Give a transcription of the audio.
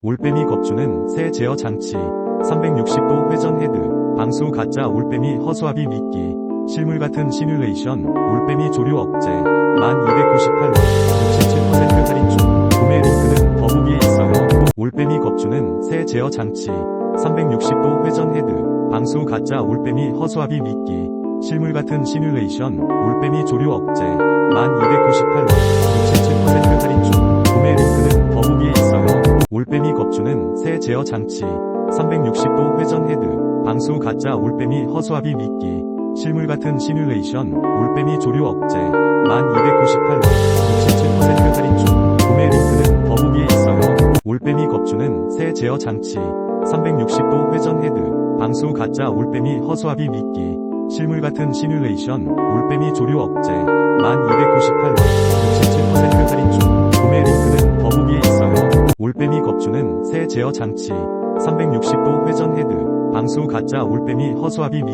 올빼미 겁주는 새 제어 장치 360도 회전 헤드 방수 가짜 올빼미 허수아비 미끼 실물 같은 시뮬레이션 올빼미 조류 억제 1298원 67% 할인 중 구매 링크는 더보기에 있어요. 올빼미 겁주는 새 제어 장치 360도 회전 헤드 방수 가짜 올빼미 허수아비 미끼 실물 같은 시뮬레이션 올빼미 조류 억제 1298원 새 제어 장치 360도 회전 헤드 방수 가짜 올빼미 허수아비 미끼 실물 같은 시뮬레이션 올빼미 조류 억제 1298원 67% 할인 중. 구매 링크는 더보기에 있어요. 올빼미 겁주는 새 제어 장치 360도 회전 헤드 방수 가짜 올빼미 허수아비 미끼 실물 같은 시뮬레이션 올빼미 조류 억제 1298원 겁주는 새 제어 장치 360도 회전 헤드 방수 가짜 올빼미 허수아비 미